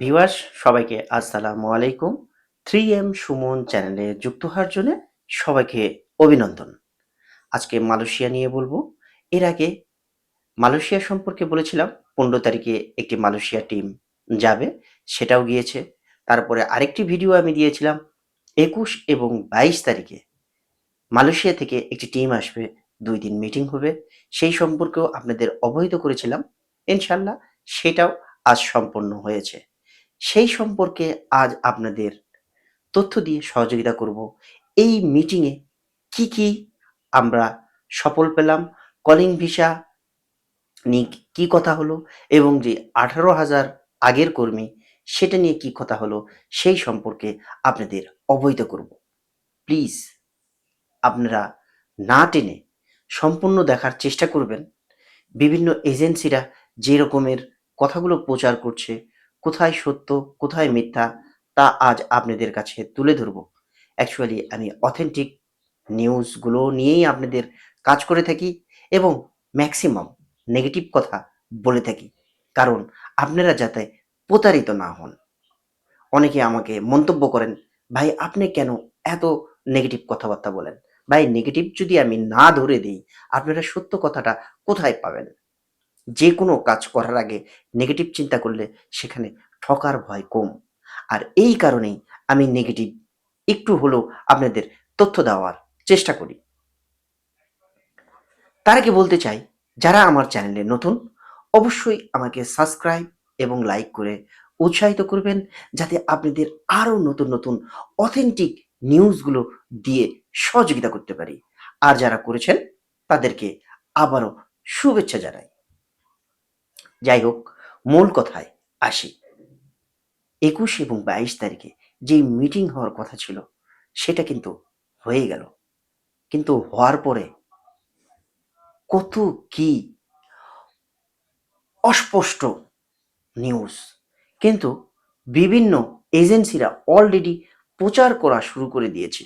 Viewers, সবাইকে আসসালামু আলাইকুম। থ্রি এম সুমন চ্যানেলে যুক্ত হওয়ার জন্য সবাইকে অভিনন্দন। আজকে মালয়েশিয়া নিয়ে বলব। এর আগে মালয়েশিয়া সম্পর্কে বলেছিলাম, পনেরো তারিখে একটি মালয়েশিয়া টিম যাবে, সেটাও গিয়েছে। তারপরে আরেকটি ভিডিও আমি দিয়েছিলাম, একুশ এবং বাইশ তারিখে মালয়েশিয়া থেকে একটি টিম আসবে, দুই দিন মিটিং হবে। সেই সম্পর্কেও আপনাদের অবহিত করেছিলাম। ইনশাল্লাহ সেটাও আজ সম্পন্ন হয়েছে। সেই সম্পর্কে আজ আপনাদের তথ্য দিয়ে সহযোগিতা করব। এই মিটিংয়ে কি কি আমরা সফল পেলাম কলিং ভিসা নিয়ে কি কথা হলো এবং যে আঠারো হাজার আগের কর্মী সেটা নিয়ে কি কথা হলো সেই সম্পর্কে আপনাদের অবহিত করব। প্লিজ আপনারা না টেনে সম্পূর্ণ দেখার চেষ্টা করবেন। বিভিন্ন এজেন্সিরা যে রকমের কথাগুলো প্রচার করছে কোথায় সত্য, কোথায় মিথ্যা, তা আজ আপনাদের কাছে তুলে ধরব। অ্যাকচুয়ালি আমি অথেন্টিক নিউজগুলো নিয়েই আপনাদের কাজ করে থাকি এবং ম্যাক্সিমাম নেগেটিভ কথা বলে থাকি। কারণ আপনারা যাতে প্রতারিত না হন। অনেকে আমাকে মন্তব্য করেন, ভাই, আপনি কেন এত নেগেটিভ কথাবার্তা বলেন? ভাই নেগেটিভ যদি আমি না ধরে দিই, আপনারা সত্য কথাটা কোথায় পাবেন? যে কোনো কাজ করার আগে নেগেটিভ চিন্তা করলে সেখানে ঠকার ভয় কম। আর এই কারণেই আমি নেগেটিভ একটু হলেও আপনাদের তথ্য দেওয়ার চেষ্টা করি। তার আগে বলতে চাই, যারা আমার চ্যানেলে নতুন, অবশ্যই আমাকে সাবস্ক্রাইব এবং লাইক করে উৎসাহিত করবেন, যাতে আপনাদের আরও নতুন নতুন অথেন্টিক নিউজগুলো দিয়ে সহযোগিতা করতে পারি। আর যারা করেছেন, তাদেরকে আবারও শুভেচ্ছা জানাই। যাই হোক, মূল কথায় আসি। একুশ এবং বাইশ তারিখে যেই মিটিং হওয়ার কথা ছিল, সেটা কিন্তু হয়ে গেল। কিন্তু হওয়ার পরে কত কি অস্পষ্ট নিউজ কিন্তু বিভিন্ন এজেন্সিরা অলরেডি প্রচার করা শুরু করে দিয়েছে।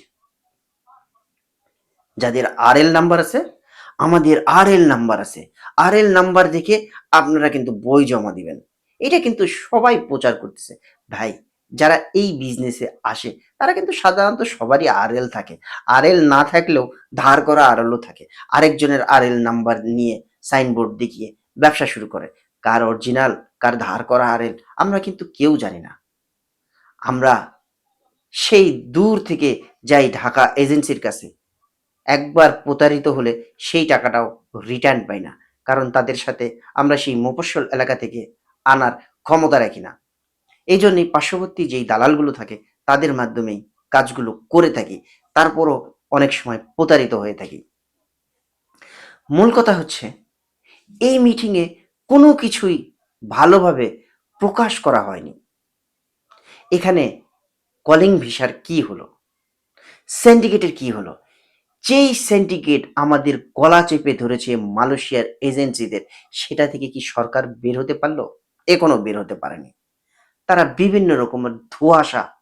যাদের আর এল নাম্বার আছে আমাদের আর এল নাম্বার আছে। আর এল নাম্বার দেখে আপনারা কিন্তু বই জমা দিবেন। এটা কিন্তু সবাই প্রচার করতেছে। ভাই, যারা এই বিজনেসে আসে, তারা কিন্তু সাধারণত সবারই আর এল থাকে। আর এল না থাকলেও ধার করা আর এলও থাকে। আরেকজনের আর এল নাম্বার নিয়ে সাইনবোর্ড দেখিয়ে ব্যবসা শুরু করে। কার অরিজিনাল কার ধার করা আর এল আমরা কিন্তু কেউ জানি না। আমরা সেই দূর থেকে যাই ঢাকা এজেন্সির কাছে। একবার প্রতারিত হলে সেই টাকাটাও রিটার্ন পাই না। কারণ তাদের সাথে আমরা সেই মফস্বল এলাকা থেকে আনার ক্ষমতা রাখি না। এই জন্যই পার্শ্ববর্তী যেই দালালগুলো থাকে, তাদের মাধ্যমেই কাজগুলো করে থাকি। তারপরও অনেক সময় প্রতারিত হয়ে থাকি। মূল কথা হচ্ছে, এই মিটিংয়ে কোনো কিছুই ভালোভাবে প্রকাশ করা হয়নি। এখানে কলিং ভিসার কি হলো? সিন্ডিকেটের কি হলো? যেই সিন্ডিকেট আমাদের গলা চেপে ধরেছে মালয়েশিয়ার এজেন্সিদের সেটা থেকে কি সরকার বের হতে পারল? এখনও বের হতে পারেনি। তারা বিভিন্ন রকমের ধোঁয়াশা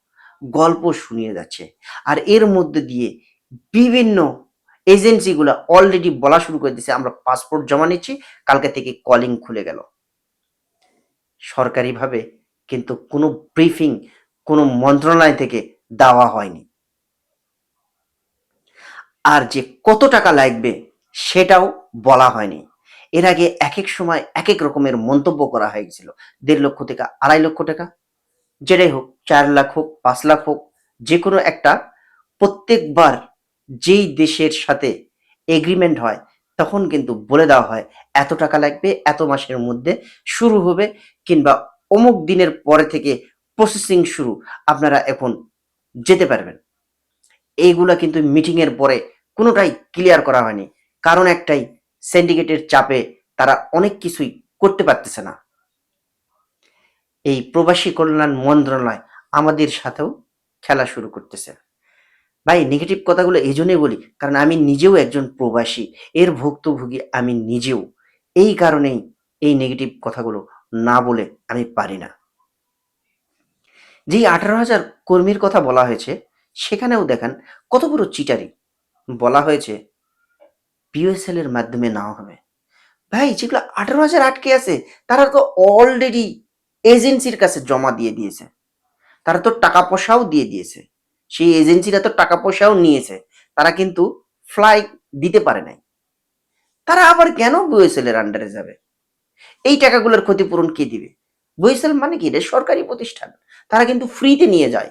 গল্প শুনিয়ে যাচ্ছে। আর এর মধ্যে দিয়ে বিভিন্ন এজেন্সিগুলো অলরেডি বলা শুরু করে দিয়েছে, আমরা পাসপোর্ট জমা নিচ্ছি, কালকে থেকে কলিং খুলে গেল। সরকারিভাবে কিন্তু কোনো ব্রিফিং কোনো মন্ত্রণালয় থেকে দেওয়া হয়নি। আর যে কত টাকা লাগবে সেটাও বলা হয়নি। এর আগে এক এক সময় এক এক রকমের মন্তব্য করা হয়েছিল। দেড় লক্ষ টাকা আড়াই লক্ষ টাকা। যেটাই হোক, চার লাখ হোক, পাঁচ লাখ হোক, যে কোনো একটা প্রত্যেকবার যেই দেশের সাথে এগ্রিমেন্ট হয়, তখন কিন্তু বলে দেওয়া হয়, এত টাকা লাগবে, এত মাসের মধ্যে শুরু হবে, কিংবা অমুক দিনের পরে থেকে প্রসেসিং শুরু। আপনারা এখন যেতে পারবেন। এইগুলা কিন্তু মিটিংয়ের পরে কোনোটাই ক্লিয়ার করা হয়নি। কারণ একটাই সিন্ডিকেটের চাপে তারা অনেক কিছুই করতে পারতেছে না। এই প্রবাসী কল্যাণ মন্ত্রণালয় আমাদের সাথেও খেলা শুরু করতেছে। ভাই নেগেটিভ কথাগুলো এই জন্যই বলি, কারণ আমি নিজেও একজন প্রবাসী, এর ভুক্তভোগী আমি নিজেও। এই কারণেই এই নেগেটিভ কথাগুলো না বলে আমি পারি না। যেই আঠারো হাজার কর্মীর কথা বলা হয়েছে সেখানেও দেখেন কত বড় চিটারি। বলা হয়েছে পিওএসএল এর মাধ্যমে নেওয়া হবে। ভাই, যেগুলো আঠারো হাজার আটকে আছে, তারা তো অলরেডি এজেন্সির কাছে জমা দিয়ে দিয়েছে। তারা তো টাকা পয়সাও দিয়ে দিয়েছে। সেই এজেন্সিরা তো টাকা পয়সাও নিয়েছে। তারা কিন্তু ফ্লাই দিতে পারে নাই। তারা আবার কেন বুয়েসেলের আন্ডারে যাবে? এই টাকাগুলোর ক্ষতিপূরণ কে দিবে? বুয়েসেল মানে কি? এটা সরকারি প্রতিষ্ঠান। তারা কিন্তু ফ্রিতে নিয়ে যায়।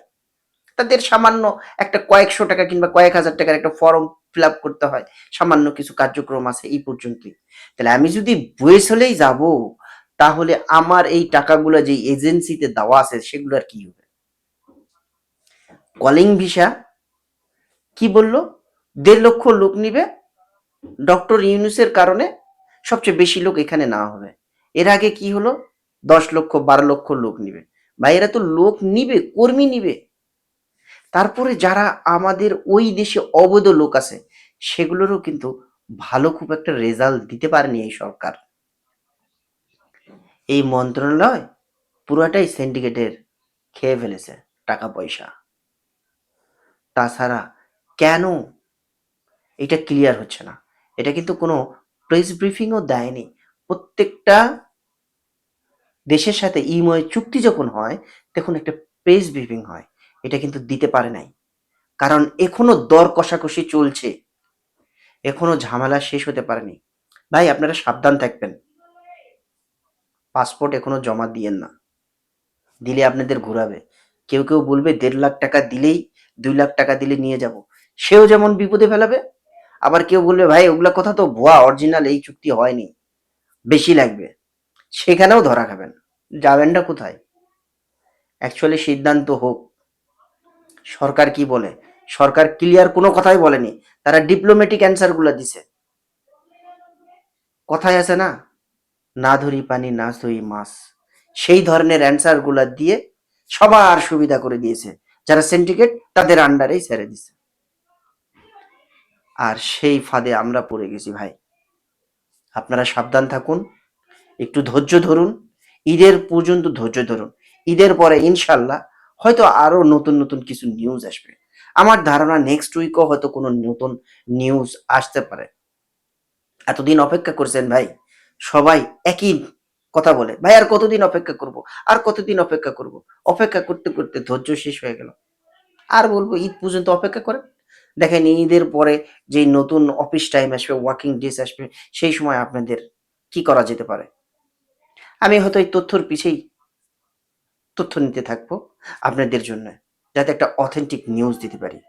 তাদের সামান্য একটা কয়েকশো টাকা কিংবা কয়েক হাজার টাকার একটা ফর্ম ফিল আপ করতে হয়। সামান্য কিছু কার্যক্রম আছে এই পর্যন্তই। তাহলে আমি যদি বয়েস হলেই যাব, তাহলে আমার এই টাকাগুলো যে এজেন্সিতে দেওয়া আছে, সেগুলো আর কি হবে? কলিং ভিসা কি বলল? দেড় লক্ষ লোক নিবে। ডক্টর ইউনুসের কারণে সবচেয়ে বেশি লোক এখানে না হবে। এর আগে কি হলো? দশ লক্ষ, বারো লক্ষ লোক নিবে। ভাই, এরা তো লোক নিবে, কর্মী নিবে। তারপরে যারা আমাদের ওই দেশে অবৈধ লোক আছে, সেগুলোরও কিন্তু ভালো খুব একটা রেজাল্ট দিতে পারেনি এই সরকার। এই মন্ত্রণালয় পুরোটাই সিন্ডিকেটের খেয়ে ফেলেছে টাকা পয়সা। তাছাড়া কেন এটা ক্লিয়ার হচ্ছে না? এটা কিন্তু কোনো প্রেস ব্রিফিংও দেয়নি। প্রত্যেকটা দেশের সাথে ইময় চুক্তি যখন হয়, তখন একটা প্রেস ব্রিফিং হয়। এটা কিন্তু দিতে পারে নাই। কারণ এখনও দর কষাকষি চলছে। এখনও ঝামেলা শেষ হতে পারেনি। ভাই, আপনারা সাবধান থাকবেন। পাসপোর্ট এখনও জমা দিয়েন না। দিলে আপনাদের ঘুরাবে। কেউ কেউ বলবে, দেড় লাখ টাকা দিলেই দুই লাখ টাকা দিলে নিয়ে যাব। সেও যেমন বিপদে ফেলাবে, আবার কেউ বলবে, ভাই, ওগুলা কথা তো ভুয়া অরিজিনাল এই চুক্তি হয়নি। বেশি লাগবে। সেখানেও ধরা খাবেন। যাবেনটা কোথায়? অ্যাকচুয়ালি সিদ্ধান্ত হোক। সরকার কি বলে? সরকার ক্লিয়ার কোনো কথাই বলেনি। তারা ডিপ্লোম্যাটিক অ্যান্সারগুলো দিছে। কথায় আছে না? না ধরি পানি, না ধরি মাছ। সেই ধরনের অ্যান্সারগুলো দিয়ে সবার সুবিধা করে দিয়েছে। যারা সিন্ডিকেট তাদের আন্ডারেই ছেড়ে দিছে। আর সেই ফাঁদে আমরা পড়ে গেছি ভাই। আপনারা সাবধান থাকুন। একটু ধৈর্য ধরুন। ঈদের পর্যন্ত ধৈর্য ধরুন। ঈদের পরে ইনশাল্লাহ হয়তো আরও নতুন নতুন কিছু নিউজ আসবে। আমার ধারণা নেক্সট উইকও হয়তো কোনো নতুন নিউজ আসতে পারে। এতদিন অপেক্ষা করছেন ভাই, সবাই একই কথা বলে, ভাই, আর কতদিন অপেক্ষা করব? আর কতদিন অপেক্ষা করব? অপেক্ষা করতে করতে ধৈর্য শেষ হয়ে গেল। আর বলব, ঈদ পর্যন্ত অপেক্ষা করেন। দেখেন, ঈদের পরে যে নতুন অফিস টাইম আসবে ওয়ার্কিং ডেজ আসবে, সেই সময় আপনাদের কি করা যেতে পারে? আমি হয়তো এই তথ্যর পিছেই তথ্য নিতে থাকব। আপনাদের জন্য, যাতে একটা অথেন্টিক নিউজ দিতে পারি।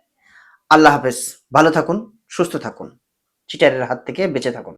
আল্লাহ হাফেজ, ভালো থাকুন, সুস্থ থাকুন। চিটারের হাত থেকে বেঁচে থাকুন।